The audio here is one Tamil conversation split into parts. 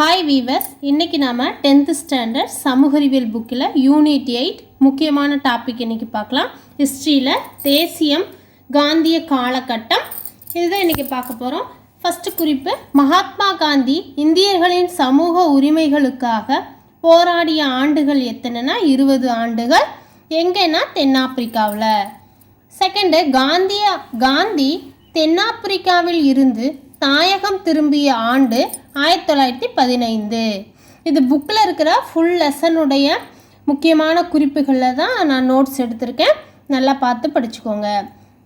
ஹாய் வீவர்ஸ் இன்றைக்கி நாம் டென்த்து ஸ்டாண்டர்ட் சமூகறிவியல் புக்கில் யூனிட் எயிட் முக்கியமான டாபிக் இன்றைக்கி பார்க்கலாம். ஹிஸ்ட்ரியில் தேசியம் காந்திய காலகட்டம். இதுதான் இன்றைக்கி பார்க்க போகிறோம் ஃபஸ்ட்டு குறிப்பு மகாத்மா காந்தி இந்தியர்களின் சமூக உரிமைகளுக்காக போராடிய ஆண்டுகள் எத்தனைனா இருபது ஆண்டுகள். எங்கன்னா? தென்னாப்பிரிக்காவில். செகண்டு காந்திய காந்தி தென்னாப்பிரிக்காவில் இருந்து தாயகம் திரும்பிய ஆண்டு ஆயிரத்தி தொள்ளாயிரத்தி பதினைந்து. இது புக்கில் இருக்கிற ஃபுல் லெசனுடைய முக்கியமான குறிப்புகளில் தான் நான் நோட்ஸ் எடுத்திருக்கேன். நல்லா பார்த்து படிச்சுக்கோங்க.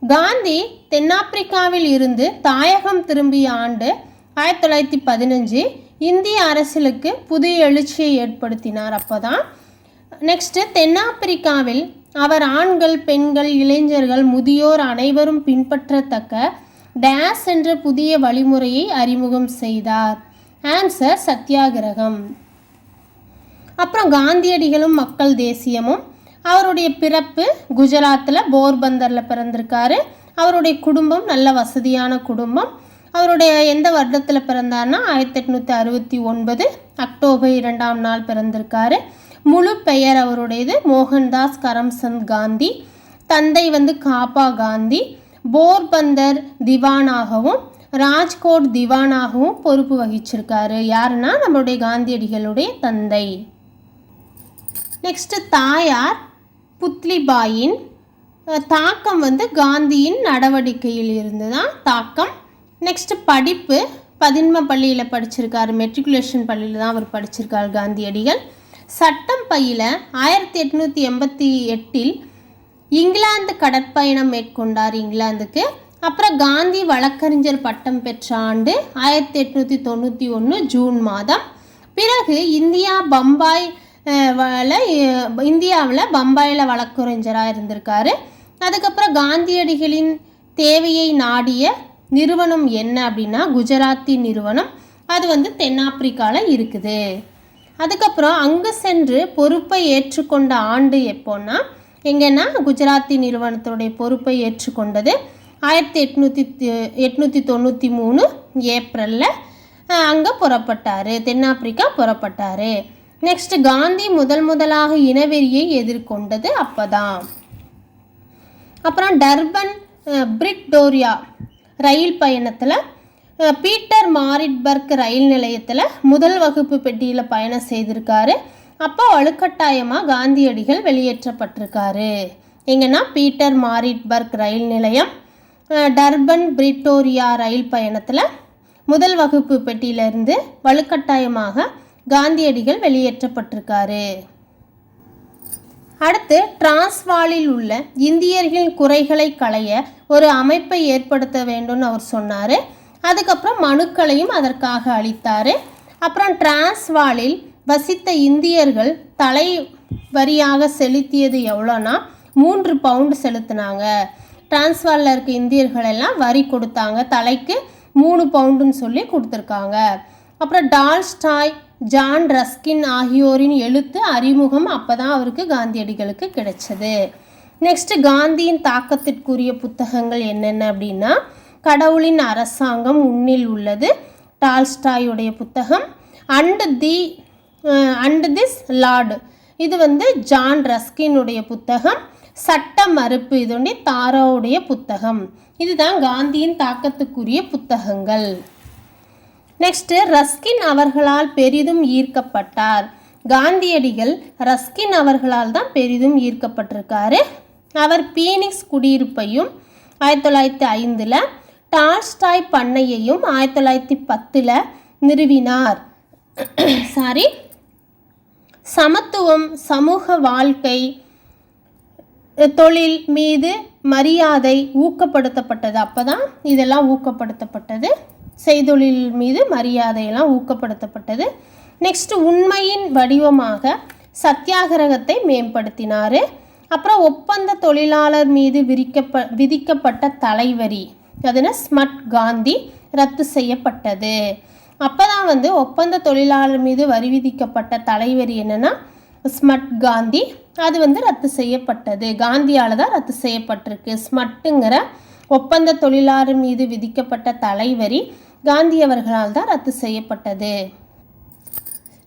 காந்தி தென்னாப்பிரிக்காவில் இருந்து தாயகம் திரும்பிய ஆண்டு ஆயிரத்தி தொள்ளாயிரத்தி பதினஞ்சு இந்திய அரசியலுக்கு புதிய எழுச்சியை ஏற்படுத்தினார் அப்போ தான் நெக்ஸ்ட்டு தென்னாப்பிரிக்காவில் அவர் ஆண்கள் பெண்கள் இளைஞர்கள் முதியோர் அனைவரும் பின்பற்றத்தக்க டேஸ் என்ற புதிய வழிமுறையை அறிமுகம் செய்தார். ஆன்சர் சத்தியாகிரகம். அப்புறம் காந்தியடிகளும் மக்கள் தேசியமும் அவருடைய பிறப்பு குஜராத்தில் போர்பந்தரில் பிறந்திருக்காரு. அவருடைய குடும்பம் நல்ல வசதியான குடும்பம். அவருடைய எந்த வருடத்தில் பிறந்தார்னா ஆயிரத்தி எட்நூற்றி அறுபத்தி ஒன்பது அக்டோபர் இரண்டாம் நாள் பிறந்திருக்காரு. முழு பெயர் அவருடையது மோகன்தாஸ் கரம்சந்த் காந்தி. தந்தை வந்து காபா காந்தி. போர்பந்தர் திவானாகவும் ராஜ்கோட் திவானாகவும் பொறுப்பு வகிச்சிருக்காரு. யாருன்னா நம்மளுடைய காந்தியடிகளுடைய தந்தை. நெக்ஸ்ட்டு தாயார் புத்லிபாயின் தாக்கம் வந்து காந்தியின் நடவடிக்கையில் இருந்து தான் தாக்கம். நெக்ஸ்ட்டு படிப்பு பதின்ம பள்ளியில் படிச்சிருக்காரு. மெட்ரிகுலேஷன் பள்ளியில் தான் அவர் படிச்சிருக்கார் காந்தியடிகள். சட்டம் பயில ஆயிரத்தி எட்நூற்றி எண்பத்தி எட்டில் இங்கிலாந்து கடற்பயணம் மேற்கொண்டார் இங்கிலாந்துக்கு. அப்புறம் காந்தி வழக்கறிஞர் பட்டம் பெற்ற ஆண்டு ஆயிரத்தி எட்நூற்றி தொண்ணூற்றி ஒன்று ஜூன் மாதம். பிறகு இந்தியா பம்பாய் இந்தியாவில் பம்பாயில் வழக்கறிஞராக இருந்திருக்காரு. அதுக்கப்புறம் காந்தியடிகளின் தேவையை நாடிய நிறுவனம் என்ன அப்படின்னா குஜராத்தி நிறுவனம். அது வந்து தென்னாப்பிரிக்காவில் இருக்குது. அதுக்கப்புறம் அங்கே சென்று பொறுப்பை ஏற்றுக்கொண்ட ஆண்டு எப்போன்னா எங்கன்னா குஜராத்தி நிறுவனத்துடைய பொறுப்பை ஏற்றுக்கொண்டது. ஆயிரத்தி எட்நூற்றி எட்நூற்றி தொண்ணூற்றி மூணு ஏப்ரலில் அங்கே புறப்பட்டார். தென்னாப்பிரிக்கா புறப்பட்டார். நெக்ஸ்ட் காந்தி முதல் முதலாக இனவெறியை எதிர்கொண்டது அப்பதான். அப்புறம் டர்பன் பிரிக் டோரியா ரயில் பயணத்தில் பீட்டர் மாரிட்பர்க் ரயில் நிலையத்தில் முதல் வகுப்பு பெட்டியில் பயணம் செய்திருக்காரு. அப்போ வலுக்கட்டாயமாக காந்தியடிகள் வெளியேற்றப்பட்டிருக்காரு. எங்கன்னா பீட்டர் மாரிட்பர்க் ரயில் நிலையம். டர்பன் பிரிட்டோரியா ரயில் பயணத்தில் முதல் வகுப்பு பெட்டியிலிருந்து வலுக்கட்டாயமாக காந்தியடிகள் வெளியேற்றப்பட்டிருக்காரு. அடுத்து டிரான்ஸ்வாலில் உள்ள இந்தியர்களின் குறைகளை களைய ஒரு அமைப்பை ஏற்படுத்த வேண்டும்னு அவர் சொன்னார். அதுக்கப்புறம் மனுக்களையும் அதற்காக அளித்தார். அப்புறம் டிரான்ஸ்வாலில் வசித்த இந்தியர்கள் தலை வரியாக செலுத்தியது எவ்வளோனா மூன்று பவுண்டு செலுத்தினாங்க. டிரான்ஸ்வாலில் இருக்க இந்தியர்கள் எல்லாம் வரி கொடுத்தாங்க. தலைக்கு மூணு பவுண்டுன்னு சொல்லி கொடுத்துருக்காங்க. அப்புறம் டால்ஸ்டாய் ஜான் ரஸ்கின் ஆகியோரின் எழுத்து அறிமுகம் அப்போ தான் அவருக்கு காந்தியடிகளுக்கு கிடைச்சது. நெக்ஸ்ட்டு காந்தியின் தாக்கத்திற்குரிய புத்தகங்கள் என்னென்ன அப்படின்னா கடவுளின் அரசாங்கம் உன்னில் உள்ளது டால்ஸ்டாயுடைய புத்தகம் and the and this lord இது வந்து ஜான் ரஸ்கினுடைய புத்தகம். சட்ட மறுப்பு இதோடைய தாராவுடைய புத்தகம். இதுதான் காந்தியின் தாக்கத்துக்குரிய புத்தகங்கள். நெக்ஸ்ட்டு ரஸ்கின் அவர்களால் பெரிதும் ஈர்க்கப்பட்டார். காந்தியடிகள் ரஸ்கின் அவர்களால் தான் பெரிதும் ஈர்க்கப்பட்டிருக்காரு. அவர் பீனிக்ஸ் குடியிருப்பையும் ஆயிரத்தி தொள்ளாயிரத்தி ஐந்தில் டால்ஸ்டாய் பண்ணையையும் ஆயிரத்தி தொள்ளாயிரத்தி பத்தில் நிறுவினார். சாரி சமத்துவம் சமூக வாழ்க்கை தொழில் மீது மரியாதை ஊக்கப்படுத்தப்பட்டது. அப்போ தான் இதெல்லாம் ஊக்கப்படுத்தப்பட்டது. செய்தொழில் மீது மரியாதையெல்லாம் ஊக்கப்படுத்தப்பட்டது. நெக்ஸ்ட் உண்மையின் வடிவமாக சத்தியாகிரகத்தை மேம்படுத்தினார். அப்புறம் ஒப்பந்த தொழிலாளர் மீது விரிக்கப்ப விதிக்கப்பட்ட தலைவரி. அதுனா ஸ்மட் காந்தி ரத்து செய்யப்பட்டது. அப்போ தான் வந்து ஒப்பந்த தொழிலாளர் மீது வரி விதிக்கப்பட்ட தலைவரி என்னென்னா ஸ்மட் காந்தி அது வந்து ரத்து செய்யப்பட்டது. காந்தியால் தான் ரத்து செய்யப்பட்டிருக்கு. ஸ்மட்டுங்கிற ஒப்பந்த தொழிலாளர் மீது விதிக்கப்பட்ட தலைவரி காந்தி அவர்களால் தான் ரத்து செய்யப்பட்டது.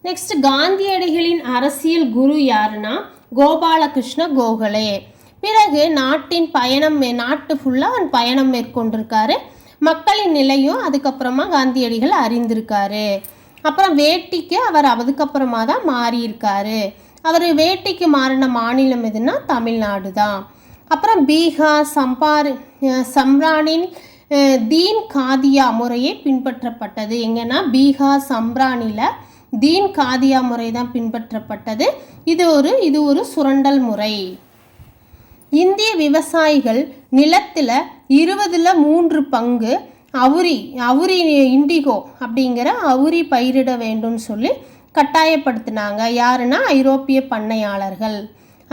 நெக்ஸ்ட் காந்தியடிகளின் அரசியல் குரு யாருன்னா கோபாலகிருஷ்ண கோகலே. பிறகு நாட்டின் பயணம் மே- நாட்டு ஃபுல்லாக அவன் பயணம் மேற்கொண்டிருக்காரு. மக்களின் நிலையும் அதுக்கப்புறமா காந்தியடிகள் அறிந்திருக்காரு. அப்புறம் வேட்டிக்கு அவர் அதுக்கப்புறமா தான் மாறியிருக்காரு. அவர் வேட்டிக்கு மாறின மாநிலம் எதுன்னா தமிழ்நாடு தான் அப்புறம் பீகார் சம்பார் சம்ரானின் தீன் காதியா முறையே பின்பற்றப்பட்டது. எங்கன்னா பீகார் சம்ரானில தீன் காதியா முறை தான் பின்பற்றப்பட்டது. இது ஒரு இது ஒரு சுரண்டல் முறை. இந்திய விவசாயிகள் நிலத்தில் இருபதில் மூன்று பங்கு அவுரி அவுரி இண்டிகோ அப்படிங்கிற அவுரி பயிரிட வேண்டும்னு சொல்லி கட்டாயப்படுத்தினாங்க. யாருன்னா ஐரோப்பிய பண்ணையாளர்கள்.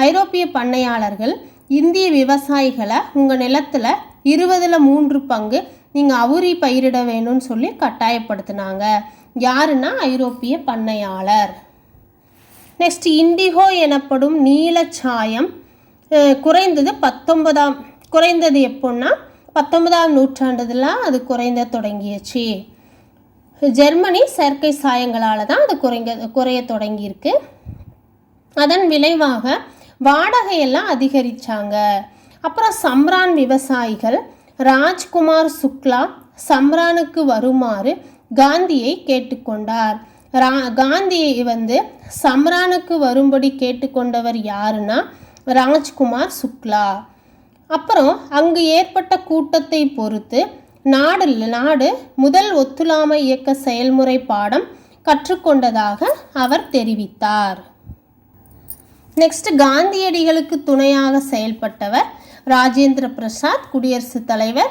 ஐரோப்பிய பண்ணையாளர்கள் இந்திய விவசாயிகளை உங்கள் நிலத்தில் இருபதில் மூன்று பங்கு நீங்கள் அவுரி பயிரிட வேணும்னு சொல்லி கட்டாயப்படுத்தினாங்க. யாருன்னா ஐரோப்பிய பண்ணையாளர். நெக்ஸ்ட் இண்டிகோ எனப்படும் நீலச்சாயம் குறைந்தது பத்தொன்பதாம் குறைந்தது எப்போன்னா பத்தொன்பதாம் நூற்றாண்டுல அது குறைந்த தொடங்கியச்சு. ஜெர்மனி செயற்கை சாயங்களால் தான் அது குறைங்க குறைய தொடங்கியிருக்கு. அதன் விளைவாக வாடகையெல்லாம் அதிகரித்தாங்க அப்புறம் சம்ரான் விவசாயிகள் ராஜ்குமார் சுக்லா சம்ரானுக்கு வருமாறு காந்தியை கேட்டுக்கொண்டார். ரா காந்தியை வந்து சம்ரானுக்கு வரும்படி கேட்டுக்கொண்டவர் யாருன்னா ராஜ்குமார் சுக்லா. அப்புறம் அங்கு ஏற்பட்ட கூட்டத்தை பொறுத்து நாடு நாடு முதல் ஒத்துழாமை இயக்க செயல்முறை பாடம் கற்றுக்கொண்டதாக அவர் தெரிவித்தார். நெக்ஸ்ட் காந்தியடிகளுக்கு துணையாக செயல்பட்டவர் ராஜேந்திர பிரசாத் குடியரசுத் தலைவர்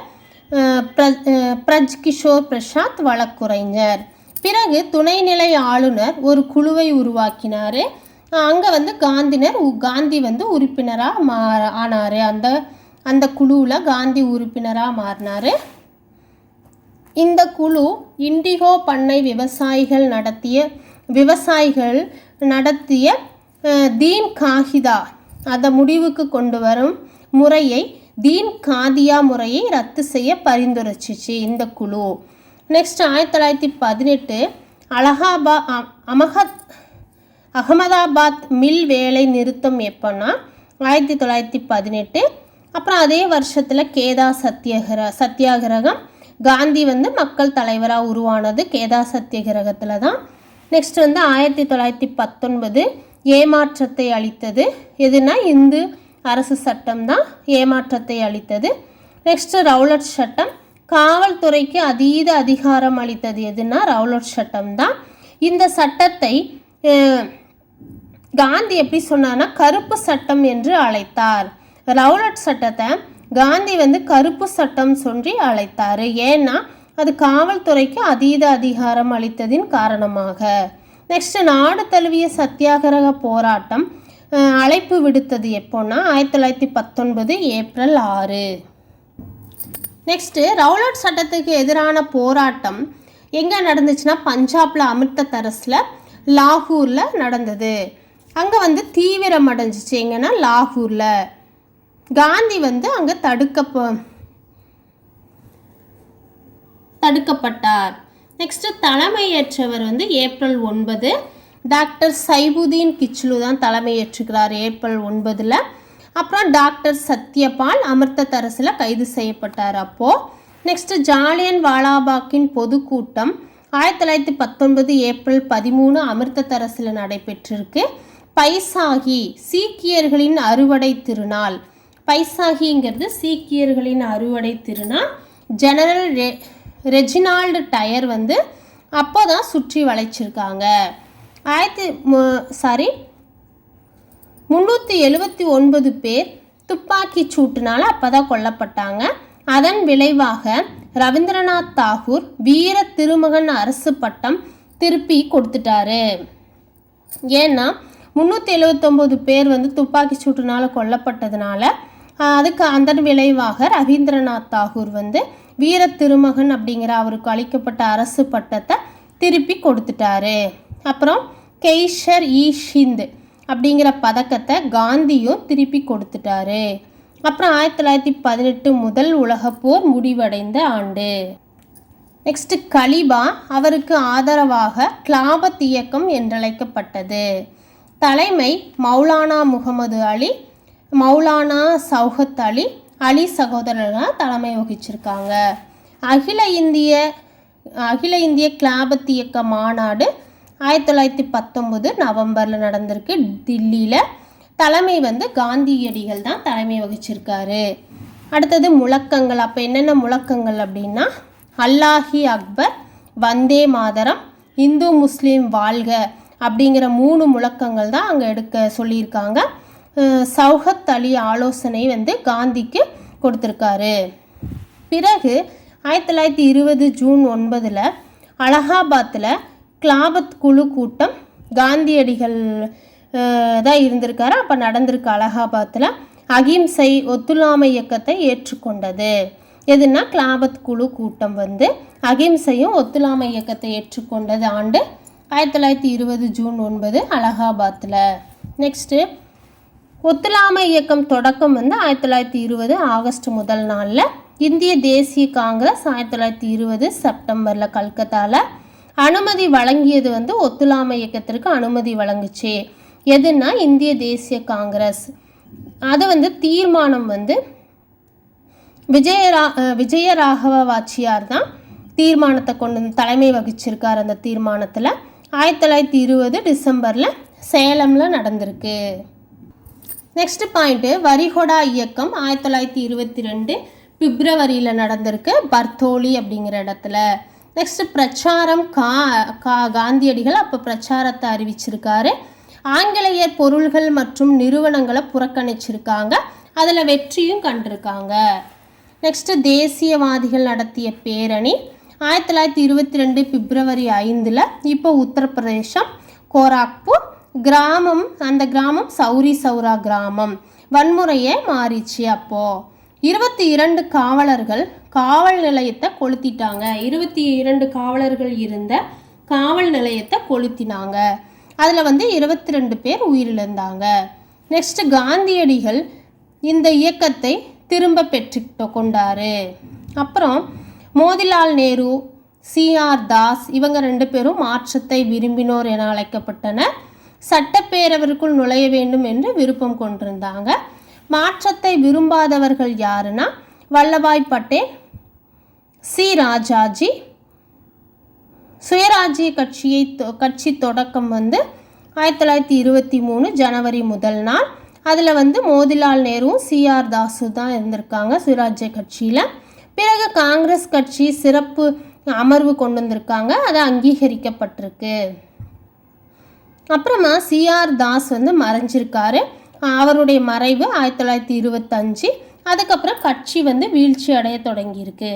பிர- பிரஜ் கிஷோர் பிரசாத் வழக்குரைஞர். பிறகு துணைநிலை ஆளுநர் ஒரு குழுவை உருவாக்கினார். அங்கே வந்து காந்தினர் உ- காந்தி வந்து உறுப்பினராக மா ஆனார். அந்த அந்த குழுவில் காந்தி உறுப்பினராக மாறினார். இந்த குழு இண்டிகோ பண்ணை விவசாயிகள் நடத்திய விவசாயிகள் நடத்திய தீன் காகிதா. அதை முடிவுக்கு கொண்டு வரும் முறையை தீன் காதியா முறையை ரத்து செய்ய பரிந்துரைச்சிச்சு இந்த குழு. நெக்ஸ்ட் ஆயிரத்தி தொள்ளாயிரத்தி பதினெட்டு அலகாபா அமகத் அகமதாபாத் மில் வேலை நிறுத்தம் எப்போன்னா ஆயிரத்தி தொள்ளாயிரத்தி பதினெட்டு. அப்புறம் அதே வருஷத்தில் கேதா சத்தியகிர சத்தியாகிரகம் காந்தி வந்து மக்கள் தலைவராக உருவானது கேதா சத்தியகிரகத்தில் தான். நெக்ஸ்ட் வந்து ஆயிரத்தி தொள்ளாயிரத்தி பத்தொன்பது ஏமாற்றத்தை அளித்தது. எதுனா இந்து அரசு சட்டம் தான் ஏமாற்றத்தை அளித்தது. நெக்ஸ்ட் ரவுலட் சட்டம். காவல்துறைக்கு அதீத அதிகாரம் அளித்தது எதுனா ரவுலட் சட்டம் தான். இந்த சட்டத்தை காந்தி எப்படி சொன்னார்னா கருப்பு சட்டம் என்று அழைத்தார். ரவுலட் சட்டத்தை காந்தி வந்து கருப்பு சட்டம் சொல்லி அழைத்தார். ஏன்னா அது காவல்துறைக்கு அதீத அதிகாரம் அளித்ததின் காரணமாக. நெக்ஸ்ட் நாடு தழுவிய சத்தியாகிரக போராட்டம் அழைப்பு விடுத்தது எப்போன்னா ஆயிரத்தி தொள்ளாயிரத்தி பத்தொன்பது ஏப்ரல் ஆறு. நெக்ஸ்ட்டு ரவுலட் சட்டத்துக்கு எதிரான போராட்டம் எங்கே நடந்துச்சுன்னா பஞ்சாபில் அமிர்தசரஸில் லாகூரில் நடந்தது. அங்கே வந்து தீவிரம் அடைஞ்சிச்சு எங்கன்னா லாகூரில். காந்தி வந்து அங்கே தடுக்க தடுக்கப்பட்டார். நெக்ஸ்ட் தலைமையேற்றவர் வந்து ஏப்ரல் ஒன்பது. டாக்டர் சைபுதீன் கிச்லு தான் தலைமையேற்றுகிறார் ஏப்ரல் ஒன்பதில். அப்புறம் டாக்டர் சத்யபால் அமிர்தசரஸில் கைது செய்யப்பட்டார் அப்போது நெக்ஸ்ட்டு ஜாலியன் வாலாபாக்கின் பொதுக்கூட்டம் ஆயிரத்தி தொள்ளாயிரத்தி பத்தொன்பது ஏப்ரல் பதிமூணு அமிர்தசரஸில் நடைபெற்றிருக்கு. பைசாகி சீக்கியர்களின் அறுவடை திருநாள். பைசாகிங்கிறது சீக்கியர்களின் அறுவடை திருநாள். ஜெனரல் ரெ ரெஜினால்டு டயர் வந்து அப்போ தான் சுற்றி வளைச்சிருக்காங்க. ஆயிரத்தி சாரி முந்நூற்றி எழுபத்தி ஒன்பது பேர் துப்பாக்கி சூட்டுனால அப்போ தான் கொல்லப்பட்டாங்க. அதன் விளைவாக ரவீந்திரநாத் தாகூர் வீர திருமகன் அரசு பட்டம் திருப்பி கொடுத்துட்டாரு. ஏன்னா முந்நூற்றி எழுபத்தொம்போது பேர் வந்து துப்பாக்கி சூட்டுனால கொல்லப்பட்டதுனால அதுக்கு அதன் விளைவாக ரவீந்திரநாத் தாகூர் வந்து வீர திருமகன் அப்படிங்கிற அவருக்கு அளிக்கப்பட்ட அரசு பட்டத்தை திருப்பி கொடுத்துட்டாரு. அப்புறம் கெய்ஷர் இ. ஷிந்த் அப்படிங்கிற பதக்கத்தை காந்தியும் திருப்பி கொடுத்துட்டாரு. அப்புறம் ஆயிரத்தி தொள்ளாயிரத்தி பதினெட்டு முதல் உலகப்போர் முடிவடைந்த ஆண்டு. நெக்ஸ்ட் கலிபா அவருக்கு ஆதரவாக கிளாபத் இயக்கம் என்றழைக்கப்பட்டது. தலைமை மௌலானா முகமது அலி மௌலானா சௌஹத் அலி அலி சகோதரர்கள் தலைமை வகிச்சிருக்காங்க. அகில இந்திய அகில இந்திய கிளாபத் இயக்க மாநாடு ஆயிரத்தி தொள்ளாயிரத்தி பத்தொம்போது நவம்பரில் நடந்திருக்கு. தில்லியில் தலைமை வந்து காந்தியடிகள் தான் தலைமை வகிச்சிருக்காரு. அடுத்தது முழக்கங்கள். அப்போ என்னென்ன முழக்கங்கள் அப்படின்னா அல்லாஹி அக்பர் வந்தே மாதரம் இந்து முஸ்லீம் வாழ்க அப்படிங்கிற மூணு முழக்கங்கள் தான் அங்கே எடுக்க சொல்லியிருக்காங்க. சௌஹத் சௌகத் அலி ஆலோசனை வந்து காந்திக்கு கொடுத்துருக்காரு. பிறகு ஆயிரத்தி தொள்ளாயிரத்தி இருபது ஜூன் ஒன்பதில் அலகாபாத்தில் கிளாபத் குழு கூட்டம் காந்தியடிகள் தான் இருந்திருக்காரு. அப்போ நடந்திருக்கு அலகாபாத்தில் அகிம்சை ஒத்துழையாமை இயக்கத்தை ஏற்றுக்கொண்டது. எதுனா கிளாபத் குழு கூட்டம் வந்து அகிம்சையும் ஒத்துழையாமை இயக்கத்தை ஏற்றுக்கொண்டது ஆண்டு ஆயிரத்தி தொள்ளாயிரத்தி இருபது ஜூன் ஒன்பது அலகாபாத்தில் நெக்ஸ்ட்டு ஒத்துழையாமை இயக்கம் தொடக்கம் வந்து ஆயிரத்தி தொள்ளாயிரத்தி இருபது ஆகஸ்ட் முதல் நாளில் இந்திய தேசிய காங்கிரஸ் ஆயிரத்தி தொள்ளாயிரத்தி இருபது செப்டம்பரில் கல்கத்தாவில் அனுமதி வழங்கியது வந்து ஒத்துழையாமை இயக்கத்திற்கு அனுமதி வழங்குச்சு. எதுன்னா இந்திய தேசிய காங்கிரஸ். அது வந்து தீர்மானம் வந்து விஜயரா விஜயராகவ வாச்சியார் தான் தீர்மானத்தை கொண்டு தலைமை வகிச்சிருக்கார் அந்த தீர்மானத்தில். ஆயிரத்தி தொள்ளாயிரத்தி இருபது டிசம்பரில் சேலமில் நடந்திருக்கு. நெக்ஸ்ட் பாயிண்ட்டு வரிகொடா இயக்கம் ஆயிரத்தி தொள்ளாயிரத்தி இருபத்தி ரெண்டு பிப்ரவரியில் நடந்திருக்கு பர்தோலி அப்படிங்கிற இடத்துல. நெக்ஸ்ட் பிரச்சாரம் கா கா காந்தியடிகள் அப்போ பிரச்சாரத்தை அறிவிச்சிருக்காரு. ஆங்கிலேயர் பொருள்கள் மற்றும் நிறுவனங்களை புறக்கணிச்சிருக்காங்க. அதில் வெற்றியும் கண்டிருக்காங்க. நெக்ஸ்ட்டு தேசியவாதிகள் நடத்திய பேரணி ஆயிரத்தி தொள்ளாயிரத்தி இருபத்தி ரெண்டு பிப்ரவரி ஐந்தில் இப்போ உத்தரப்பிரதேசம் கோராக்பூர் கிராமம் அந்த கிராமம் சௌரி சௌரா கிராமம். வன்முறையே மாறிச்சு அப்போது இருபத்தி இரண்டு காவலர்கள் காவல் நிலையத்தை கொளுத்திட்டாங்க. இருபத்தி இரண்டு காவலர்கள் இருந்த காவல் நிலையத்தை கொளுத்தினாங்க. அதில் வந்து இருபத்தி ரெண்டு பேர் உயிரிழந்தாங்க. நெக்ஸ்ட்டு காந்தியடிகள் இந்த இயக்கத்தை திரும்ப பெற்று கொண்டாரு. அப்புறம் மோதிலால் நேரு சிஆர் தாஸ் இவங்க ரெண்டு பேரும் மாற்றத்தை விரும்பினோர் என அழைக்கப்பட்டனர். சட்டப்பேரவருக்குள் நுழைய வேண்டும் என்று விருப்பம் கொண்டிருந்தாங்க. மாற்றத்தை விரும்பாதவர்கள் யாருன்னா வல்லபாய் பட்டேல் சி. ராஜாஜி. சுயராஜ்ய கட்சியை தொ- கட்சி தொடக்கம் வந்து ஆயிரத்தி தொள்ளாயிரத்தி இருபத்தி மூணு ஜனவரி முதல் நாள். அதில் வந்து மோதிலால் நேருவும் சிஆர் தாசு தான் இருந்திருக்காங்க சுயராஜ்ய கட்சியில். பிறகு காங்கிரஸ் கட்சி சிறப்பு அமர்வு கொண்டு வந்திருக்காங்க. அது அங்கீகரிக்கப்பட்டிருக்கு. அப்புறமா சிஆர் தாஸ் வந்து மறைஞ்சிருக்காரு. அவருடைய மறைவு ஆயிரத்தி தொள்ளாயிரத்தி இருபத்தஞ்சு. அதுக்கப்புறம் கட்சி வந்து வீழ்ச்சி அடைய தொடங்கியிருக்கு.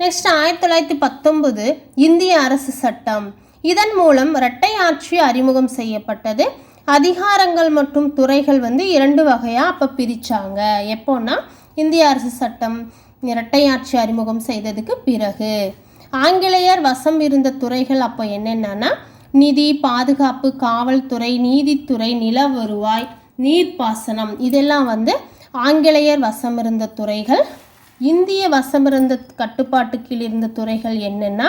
நெக்ஸ்ட் ஆயிரத்தி தொள்ளாயிரத்தி பத்தொன்பது இந்திய அரசு சட்டம். இதன் மூலம் இரட்டை ஆட்சி அறிமுகம் செய்யப்பட்டது. அதிகாரங்கள் மற்றும் துறைகள் வந்து இரண்டு வகையாக அப்போ பிரித்தாங்க எப்போன்னா இந்திய அரசு சட்டம் இரட்டை ஆட்சி அறிமுகம் செய்ததுக்கு பிறகு. ஆங்கிலேயர் வசம் இருந்த துறைகள் அப்போ என்னென்னா நிதி பாதுகாப்பு காவல்துறை நீதித்துறை நில வருவாய் நீர்ப்பாசனம் இதெல்லாம் வந்து ஆங்கிலேயர் வசம் இருந்த துறைகள். இந்திய வசமிருந்த கட்டுப்பாட்டு கீழ் இருந்த துறைகள் என்னென்னா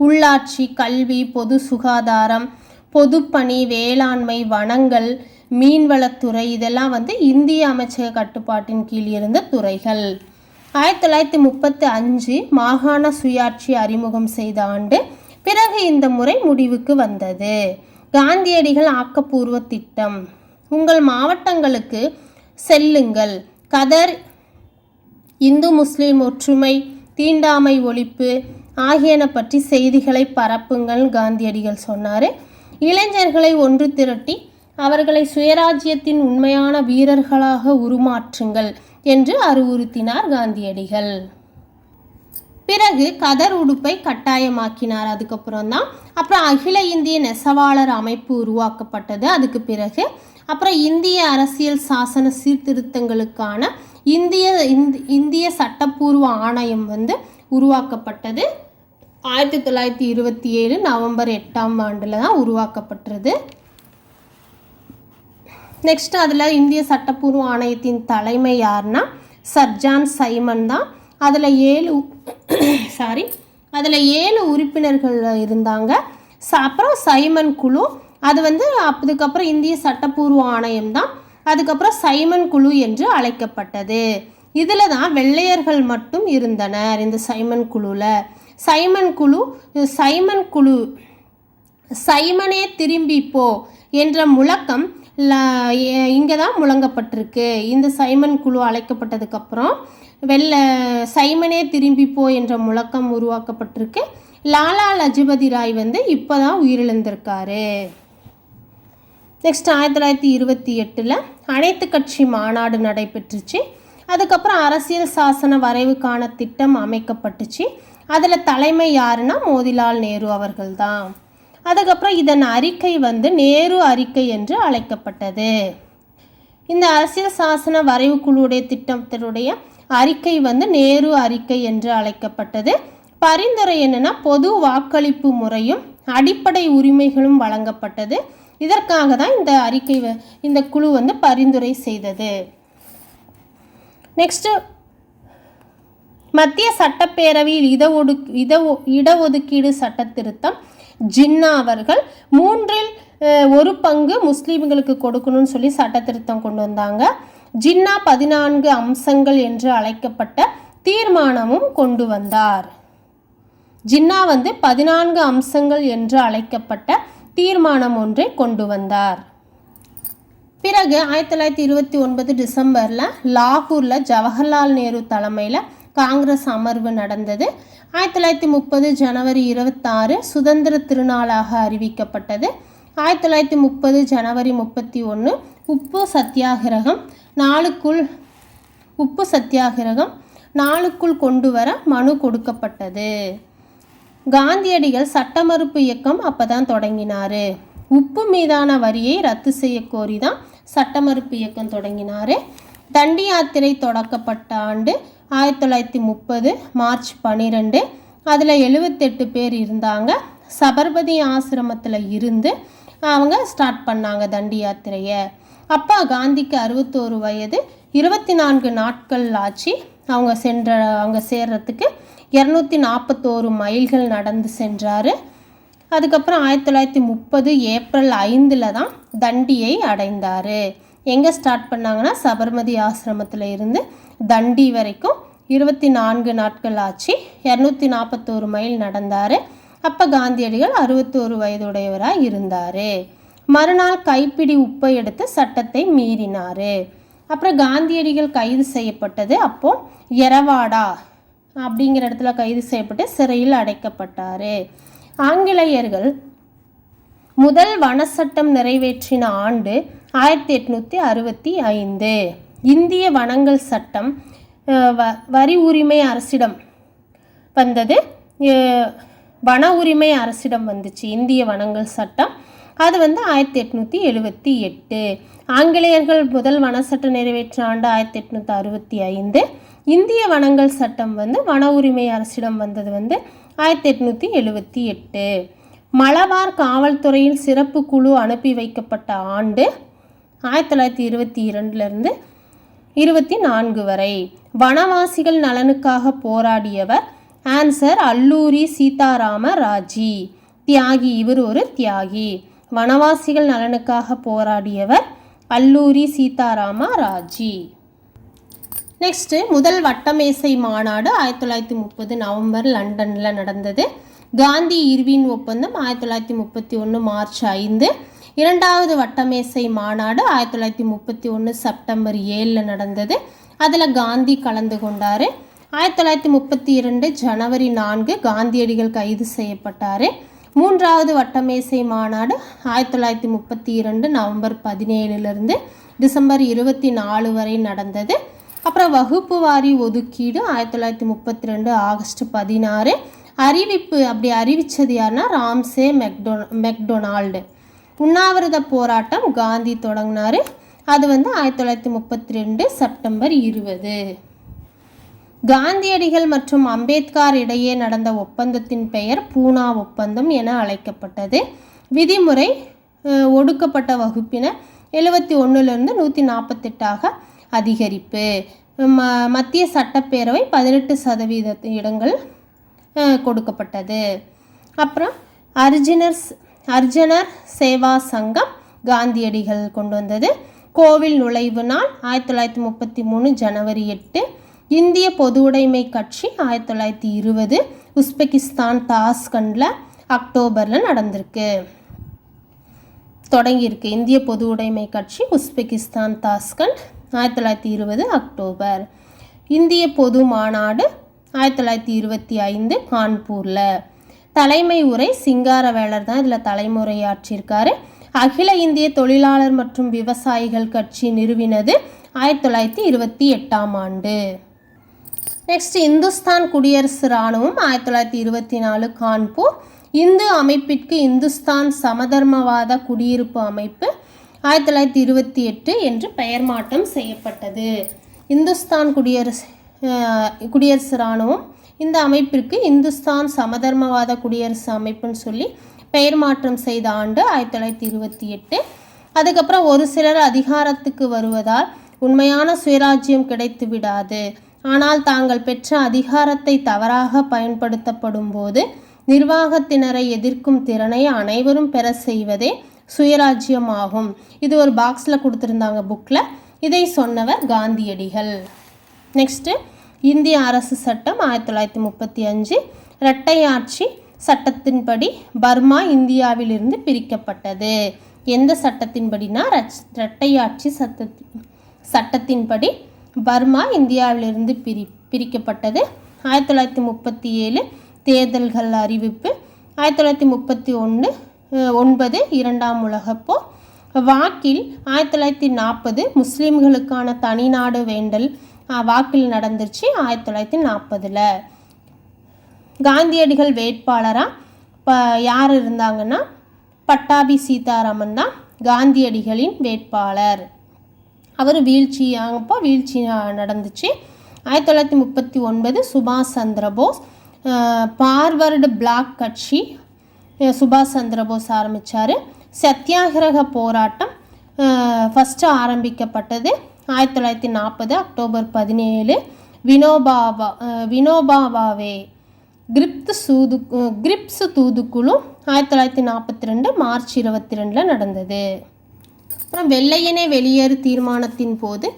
உள்ளாட்சி கல்வி பொது சுகாதாரம் பொதுப்பணி வேளாண்மை வனங்கள் மீன்வளத்துறை இதெல்லாம் வந்து இந்திய அமைச்சக கட்டுப்பாட்டின் கீழ் இருந்த துறைகள். ஆயிரத்தி தொள்ளாயிரத்தி முப்பத்தி அஞ்சு மாகாண சுயாட்சி அறிமுகம் செய்த ஆண்டு பிறகு இந்த முறை முடிவுக்கு வந்தது. காந்தியடிகள் ஆக்கப்பூர்வ திட்டம். உங்கள் மாவட்டங்களுக்கு செல்லுங்கள். கதர் இந்து முஸ்லிம் ஒற்றுமை தீண்டாமை ஒழிப்பு ஆகியன பற்றி செய்திகளை பரப்புங்கள் காந்தியடிகள் சொன்னார். இளைஞர்களை ஒன்று திரட்டி அவர்களை சுயராஜ்யத்தின் உண்மையான வீரர்களாக உருமாற்றுங்கள் என்று அறிவுறுத்தினார் காந்தியடிகள். பிறகு கதர் உடுப்பை கட்டாயமாக்கினார். அதுக்கப்புறம் தான் அப்புறம் அகில இந்திய நெசவாளர் அமைப்பு உருவாக்கப்பட்டது. அதுக்கு பிறகு அப்புறம் இந்திய அரசியல் சாசன சீர்திருத்தங்களுக்கான இந்திய இந்திய சட்டப்பூர்வ ஆணையம் வந்து உருவாக்கப்பட்டது. ஆயிரத்தி தொள்ளாயிரத்தி இருபத்தி ஏழு நவம்பர் எட்டாம் ஆண்டில் தான் உருவாக்கப்பட்டது. நெக்ஸ்ட் அதில் இந்திய சட்டப்பூர்வ ஆணையத்தின் தலைமை யாருன்னா சர்ஜான் சைமன் தான். அதில் ஏழு சாரி அதில் ஏழு உறுப்பினர்கள் இருந்தாங்க. ச- அப்புறம் சைமன் குழு. அது வந்து அதுக்கப்புறம் இந்திய சட்டப்பூர்வ ஆணையம் தான். அதுக்கப்புறம் சைமன் குழு என்று அழைக்கப்பட்டது. இதில் தான் வெள்ளையர்கள் மட்டும் இருந்தனர் இந்த சைமன் குழுவில் சைமன் குழு சைமன் குழு சைமனே திரும்பி போ என்ற முழக்கம் இங்கே தான் முழங்கப்பட்டிருக்கு. இந்த சைமன் குழு அழைக்கப்பட்டதுக்கப்புறம் வெள்ள சைமனே திரும்பி போ என்ற முழக்கம் உருவாக்கப்பட்டிருக்கு. லாலா லஜபதி ராய் வந்து இப்போ தான் உயிரிழந்திருக்காரு. நெக்ஸ்ட் ஆயிரத்தி தொள்ளாயிரத்தி இருபத்தி எட்டில் அனைத்து கட்சி மாநாடு நடைபெற்றுச்சு. அதுக்கப்புறம் அரசியல் சாசன வரைவுக்கான திட்டம் அமைக்கப்பட்டுச்சு. அதில் தலைமை யாருன்னா மோதிலால் நேரு அவர்கள் தான் அதுக்கப்புறம் இதன் அறிக்கை வந்து நேரு அறிக்கை என்று அழைக்கப்பட்டது. இந்த அரசியல் சாசன வரைவு குழுவுடைய திட்டத்தினுடைய அறிக்கை வந்து நேரு அறிக்கை என்று அழைக்கப்பட்டது. பரிந்துரை என்னன்னா பொது வாக்களிப்பு முறையும் அடிப்படை உரிமைகளும் வழங்கப்பட்டது. இதற்காக தான் இந்த அறிக்கை வ- இந்த குழு வந்து பரிந்துரை செய்தது. நெக்ஸ்ட்டு மத்திய சட்டப்பேரவையில் இடஒடு ஒடுக் இட ஒ- இடஒதுக்கீடு சட்ட திருத்தம் ஜின்னா அவர்கள் மூன்றில் ஒரு பங்கு முஸ்லீம்களுக்கு கொடுக்கணும்னு சொல்லி சட்ட திருத்தம் கொண்டு வந்தாங்க. ஜின்னா பதினான்கு அம்சங்கள் என்று அழைக்கப்பட்ட தீர்மானமும் கொண்டு வந்தார். ஜின்னா வந்து பதினான்கு அம்சங்கள் என்று அழைக்கப்பட்ட தீர்மானம் ஒன்றை கொண்டு வந்தார். பிறகு ஆயிரத்தி தொள்ளாயிரத்தி இருபத்தி ஒன்பது டிசம்பரில் லாகூரில் ஜவஹர்லால் நேரு தலைமையில் காங்கிரஸ் அமர்வு நடந்தது. ஆயிரத்தி தொள்ளாயிரத்தி முப்பது ஜனவரி இருபத்தாறு சுதந்திர திருநாளாக அறிவிக்கப்பட்டது. ஆயிரத்தி தொள்ளாயிரத்தி முப்பது ஜனவரி முப்பத்தி ஒன்று உப்பு சத்தியாகிரகம் நாளுக்குள் உப்பு சத்தியாகிரகம் நாளுக்குள் கொண்டு வர மனு கொடுக்கப்பட்டது. காந்தியடிகள் சட்ட மறுப்பு இயக்கம் அப்போ தான் தொடங்கினார். உப்பு மீதான வரியை ரத்து செய்ய கோரி தான் சட்ட மறுப்பு இயக்கம் தொடங்கினார். தண்டி யாத்திரை தொடக்கப்பட்ட ஆண்டு ஆயிரத்தி தொள்ளாயிரத்தி முப்பது மார்ச் பன்னிரெண்டு அதில் எழுபத்தெட்டு பேர் இருந்தாங்க. சபர்மதி ஆசிரமத்தில் இருந்து அவங்க ஸ்டார்ட் பண்ணாங்க தண்டி யாத்திரையை. அப்பா காந்திக்கு அறுபத்தோரு வயது இருபத்தி நான்கு நாட்கள் ஆச்சு. அவங்க சென்ற அவங்க சேர்றதுக்கு இரநூத்தி நாற்பத்தோரு மைல்கள் நடந்து சென்றார். அதுக்கப்புறம் ஆயிரத்தி தொள்ளாயிரத்தி முப்பது ஏப்ரல் ஐந்தில் தான் தண்டியை அடைந்தார். எங்கே ஸ்டார்ட் பண்ணாங்கன்னா சபர்மதி ஆசிரமத்தில் இருந்து தண்டி வரைக்கும் இருபத்தி நான்கு நாட்கள் ஆச்சு. இரநூத்தி நாற்பத்தோரு மைல் நடந்தார். அப்போ காந்தியடிகள் அறுபத்தோரு வயதுடையவராக இருந்தார். மறுநாள் கைப்பிடி உப்பை எடுத்து சட்டத்தை மீறினார். அப்புறம் காந்தியடிகள் கைது செய்யப்பட்டது. அப்போ எரவாடா அப்படிங்கிற இடத்துல கைது செய்யப்பட்டு சிறையில் அடைக்கப்பட்டார். ஆங்கிலேயர்கள் முதல் வன சட்டம் நிறைவேற்றின ஆண்டு ஆயிரத்தி எட்நூற்றி அறுபத்தி ஐந்து. இந்திய வனங்கள் சட்டம் வ வரி உரிமை அரசிடம் வந்தது. வன உரிமை அரசிடம் வந்துச்சு. இந்திய வனங்கள் சட்டம் அது வந்து ஆயிரத்தி எட்நூற்றி எழுபத்தி எட்டு. ஆங்கிலேயர்கள் முதல் வன சட்டம் நிறைவேற்ற ஆண்டு ஆயிரத்தி எட்நூற்றி அறுபத்தி ஐந்து. இந்திய வனங்கள் சட்டம் வந்து வன உரிமை அரசிடம் வந்தது வந்து ஆயிரத்தி எட்நூற்றி எழுபத்தி எட்டு. மலபார் காவல்துறையில் சிறப்பு குழு அனுப்பி வைக்கப்பட்ட ஆண்டு ஆயிரத்தி தொள்ளாயிரத்தி இருபத்தி இரண்டுலேருந்து இருபத்தி நான்கு வரை. வனவாசிகள் நலனுக்காக போராடியவர் ஆன்சர் அல்லூரி சீதாராம ராஜி. தியாகி இவர் ஒரு தியாகி. வனவாசிகள் நலனுக்காக போராடியவர் அல்லூரி சீதாராமா ராஜி. நெக்ஸ்ட்டு முதல் வட்டமேசை மாநாடு ஆயிரத்தி தொள்ளாயிரத்தி முப்பது நவம்பர் லண்டனில் நடந்தது. காந்தி இர்வின் ஒப்பந்தம் ஆயிரத்தி தொள்ளாயிரத்தி முப்பத்தி ஒன்று மார்ச் ஐந்து. இரண்டாவது வட்டமேசை மாநாடு ஆயிரத்தி தொள்ளாயிரத்தி முப்பத்தி ஒன்று செப்டம்பர் ஏழில் நடந்தது. அதில் காந்தி கலந்து கொண்டார். ஆயிரத்தி தொள்ளாயிரத்தி முப்பத்தி இரண்டு ஜனவரி நான்கு காந்தியடிகள் கைது செய்யப்பட்டார். மூன்றாவது வட்டமேசை மாநாடு ஆயிரத்தி தொள்ளாயிரத்தி முப்பத்தி இரண்டு நவம்பர் பதினேழுலேருந்து டிசம்பர் இருபத்தி நாலு வரை நடந்தது. அப்புறம் வகுப்பு வாரி ஒதுக்கீடு ஆயிரத்தி தொள்ளாயிரத்தி முப்பத்தி ரெண்டு ஆகஸ்ட் பதினாறு. அறிவிப்பு அப்படி அறிவிச்சது யாருன்னா ராம்சே மெக்டொ மெக்டொனால்டு. உண்ணாவிரத போராட்டம் காந்தி தொடங்கினார். அது வந்து ஆயிரத்தி தொள்ளாயிரத்தி முப்பத்தி ரெண்டு செப்டம்பர் இருபது. காந்தியடிகள் மற்றும் அம்பேத்கர் இடையே நடந்த ஒப்பந்தத்தின் பெயர் பூனா ஒப்பந்தம் என அழைக்கப்பட்டது. விதிமுறை ஒடுக்கப்பட்ட வகுப்பினர் எழுபத்தி ஒன்றுலேருந்து நூற்றி நாற்பத்தெட்டாக அதிகரிப்பு. ம மத்திய சட்டப்பேரவை பதினெட்டு சதவீத இடங்கள் கொடுக்கப்பட்டது. அப்புறம் அர்ஜுனர் அர்ஜுனர் சேவா சங்கம் காந்தியடிகள் கொண்டு வந்தது. கோவில் நுழைவு நாள் ஆயிரத்தி தொள்ளாயிரத்தி முப்பத்தி மூணு ஜனவரி எட்டு இந்திய பொது உடைமை கட்சி ஆயிரத்தி தொள்ளாயிரத்தி இருபது உஸ்பெகிஸ்தான் தாஸ்கண்டில் அக்டோபரில் நடந்திருக்கு. தொடங்கியிருக்கு. இந்திய பொது உடைமை கட்சி உஸ்பெகிஸ்தான் தாஸ்கண்ட் ஆயிரத்தி தொள்ளாயிரத்தி இருபது அக்டோபர். இந்திய பொது மாநாடு ஆயிரத்தி தொள்ளாயிரத்தி இருபத்தி ஐந்து கான்பூரில். தலைமை உரை சிங்காரவேலர் தான் இதில் தலைமுறையாற்றியிருக்காரு. அகில இந்திய தொழிலாளர் மற்றும் விவசாயிகள் கட்சி நிறுவினது ஆயிரத்தி தொள்ளாயிரத்தி இருபத்தி எட்டாம் ஆண்டு. நெக்ஸ்ட் இந்துஸ்தான் குடியரசு இராணுவம் ஆயிரத்தி தொள்ளாயிரத்தி இருபத்தி நாலு கான்பூர். இந்து அமைப்பிற்கு இந்துஸ்தான் சமதர்மவாத குடியிருப்பு அமைப்பு ஆயிரத்தி தொள்ளாயிரத்தி இருபத்தி எட்டு என்று பெயர் மாற்றம் செய்யப்பட்டது. இந்துஸ்தான் குடியரசு குடியரசு இராணுவம் இந்த அமைப்பிற்கு இந்துஸ்தான் சமதர்மவாத குடியரசு அமைப்புன்னு சொல்லி பெயர் மாற்றம் செய்த ஆண்டு ஆயிரத்தி தொள்ளாயிரத்தி இருபத்தி எட்டு. அதுக்கப்புறம் ஒரு சிலர் அதிகாரத்துக்கு வருவதால் உண்மையான சுயராஜ்யம் கிடைத்து விடாது ஆனால் தாங்கள் பெற்ற அதிகாரத்தை தவறாக பயன்படுத்தப்படும் போது நிர்வாகத்தினரை எதிர்க்கும் திறனை அனைவரும் பெற செய்வதே சுயராஜ்யம் ஆகும் இது ஒரு பாக்ஸில் கொடுத்துருந்தாங்க புக்கில் இதை சொன்னவர் காந்தியடிகள். நெக்ஸ்ட்டு இந்திய அரசு சட்டம் ஆயிரத்தி தொள்ளாயிரத்தி முப்பத்தி அஞ்சு இரட்டை ஆட்சி சட்டத்தின்படி பர்மா இந்தியாவிலிருந்து பிரிக்கப்பட்டது. எந்த சட்டத்தின்படினா ரச்- இரட்டையாட்சி சட்டத்தின்படி பர்மா இந்தியாவிலிருந்து பிரி பிரிக்கப்பட்டது. ஆயிரத்தி தொள்ளாயிரத்தி முப்பத்தி ஏழு தேர்தல்கள் அறிவிப்பு. ஆயிரத்தி தொள்ளாயிரத்தி முப்பத்தி ஒன்று ஒன்பது இரண்டாம் உலகப்போர் வாக்கில் ஆயிரத்தி தொள்ளாயிரத்தி நாற்பது முஸ்லீம்களுக்கான தனிநாடு வேண்டல் வாக்கில் நடந்துருச்சு ஆயிரத்தி தொள்ளாயிரத்தி நாற்பதில். காந்தியடிகள் வேட்பாளராக இப்போ யார் இருந்தாங்கன்னா? பட்டாபி சீதாராமன் தான் காந்தியடிகளின் வேட்பாளர். அவர் வீழ்ச்சி அப்போ வீழ்ச்சி நடந்துச்சு. ஆயிரத்தி தொள்ளாயிரத்தி முப்பத்தி ஒன்பது சுபாஷ் சந்திரபோஸ் பார்வர்டு பிளாக் கட்சி சுபாஷ் சந்திரபோஸ் ஆரம்பித்தார் சத்தியாகிரக போராட்டம் ஃபஸ்ட்டு ஆரம்பிக்கப்பட்டது ஆயிரத்தி தொள்ளாயிரத்தி நாற்பது அக்டோபர் பதினேழு. வினோபாவா அஹ், வினோபாபாவே கிரிப்து சூது கிரிப்ஸ் தூதுக்குழு ஆயிரத்தி தொள்ளாயிரத்தி நாற்பத்தி ரெண்டு மார்ச் இருபத்தி ரெண்டில் நடந்தது. அப்புறம் வெள்ளையனே வெளியேறு தீர்மானத்தின் போது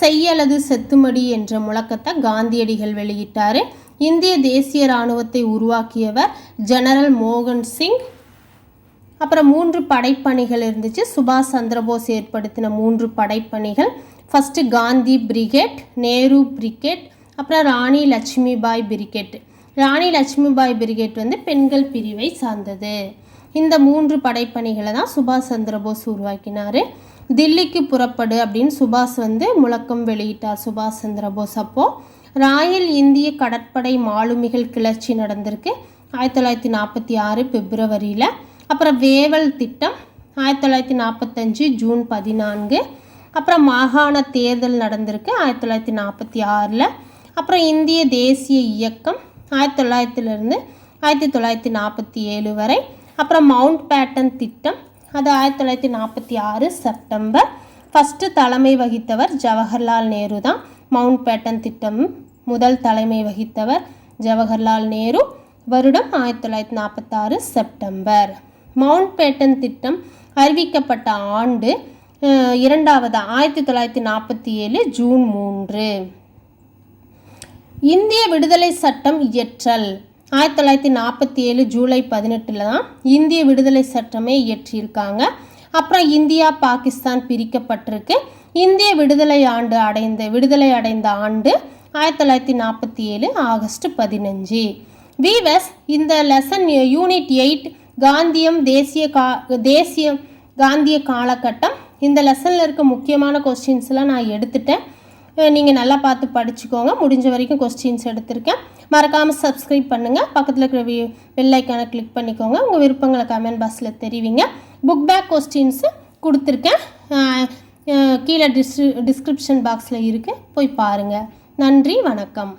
செய்யலது செத்துமடி என்ற முழக்கத்தை காந்தியடிகள் வெளியிட்டார். இந்திய தேசிய இராணுவத்தை உருவாக்கியவர் ஜெனரல் மோகன் சிங். அப்புறம் மூன்று படைப்பணிகள் இருந்துச்சு. சுபாஷ் சந்திரபோஸ் ஏற்படுத்தின மூன்று படைப்பணிகள். First Gandhi brigade Nehru brigade அப்புறம் ராணி லட்சுமிபாய் பிரிகேட். ராணி லட்சுமிபாய் பிரிகேட் வந்து பெண்கள் பிரிவை சார்ந்தது. இந்த மூன்று படைப்பணிகளை தான் சுபாஷ் சந்திரபோஸ் உருவாக்கினார். தில்லிக்கு புறப்படு அப்படின்னு சுபாஷ் வந்து முழக்கம் வெளியிட்டார் சுபாஷ் சந்திரபோஸ் அப்போது ராயல் இந்திய கடற்படை மாலுமிகள் கிளர்ச்சி நடந்திருக்கு. ஆயிரத்தி தொள்ளாயிரத்தி நாற்பத்தி ஆறு பிப்ரவரியில். அப்புறம் வேவல் திட்டம் ஆயிரத்தி தொள்ளாயிரத்தி நாற்பத்தஞ்சு ஜூன் பதினான்கு. அப்புறம் மாகாண தேர்தல் நடந்திருக்கு ஆயிரத்தி தொள்ளாயிரத்தி நாற்பத்தி ஆறில். அப்புறம் இந்திய தேசிய இயக்கம் ஆயிரத்தி தொள்ளாயிரத்துலேருந்து ஆயிரத்தி தொள்ளாயிரத்தி நாற்பத்தி ஏழு வரை. அப்புறம் மவுண்ட் பேட்டன் திட்டம். அது ஆயிரத்தி தொள்ளாயிரத்தி நாற்பத்தி ஆறு செப்டம்பர். ஃபஸ்ட்டு தலைமை வகித்தவர் ஜவஹர்லால் நேரு தான். மவுண்ட் பேட்டன் திட்டம் முதல் தலைமை வகித்தவர் ஜவஹர்லால் நேரு. வருடம் ஆயிரத்தி தொள்ளாயிரத்தி நாற்பத்தாறு செப்டம்பர். மவுண்ட் பேட்டன் திட்டம் அறிவிக்கப்பட்ட ஆண்டு இரண்டாவது ஆயிரத்தி தொள்ளாயிரத்தி நாற்பத்தி ஏழு ஜூன் மூன்று. இந்திய விடுதலை சட்டம் இயற்றல். ஆயிரத்தி தொள்ளாயிரத்தி நாற்பத்தி ஏழு ஜூலை பதினெட்டில் தான் இந்திய விடுதலை சட்டமே இயற்றியிருக்காங்க. அப்புறம் இந்தியா பாகிஸ்தான் பிரிக்கப்பட்டிருக்கு. இந்திய விடுதலை ஆண்டு அடைந்த விடுதலை அடைந்த ஆண்டு ஆயிரத்தி தொள்ளாயிரத்தி நாற்பத்தி ஏழு ஆகஸ்ட் பதினஞ்சு. வீவஸ் இந்த லெசன் யூனிட் எயிட் காந்தியம் தேசிய கா தேசிய காந்திய காலகட்டம். இந்த லெசனில் இருக்க முக்கியமான கொஸ்டின்ஸ்லாம் நான் எடுத்துட்டேன். நீங்கள் நல்லா பார்த்து படிச்சுக்கோங்க. முடிஞ்ச வரைக்கும் கொஸ்டின்ஸ் எடுத்திருக்கேன். மறக்காமல் சப்ஸ்கிரைப் பண்ணுங்கள் பக்கத்தில் இருக்கிற பெல் கிளிக் பண்ணிக்கோங்க. உங்கள் விருப்பங்களை கமெண்ட் பாக்ஸில் தெரிவிங்க. புக் பேக் கொஸ்டின்ஸு கொடுத்துருக்கேன். கீழே டிஸ்கிரிப்ஷன் பாக்ஸில் இருக்குது போய் பாருங்கள் நன்றி வணக்கம்.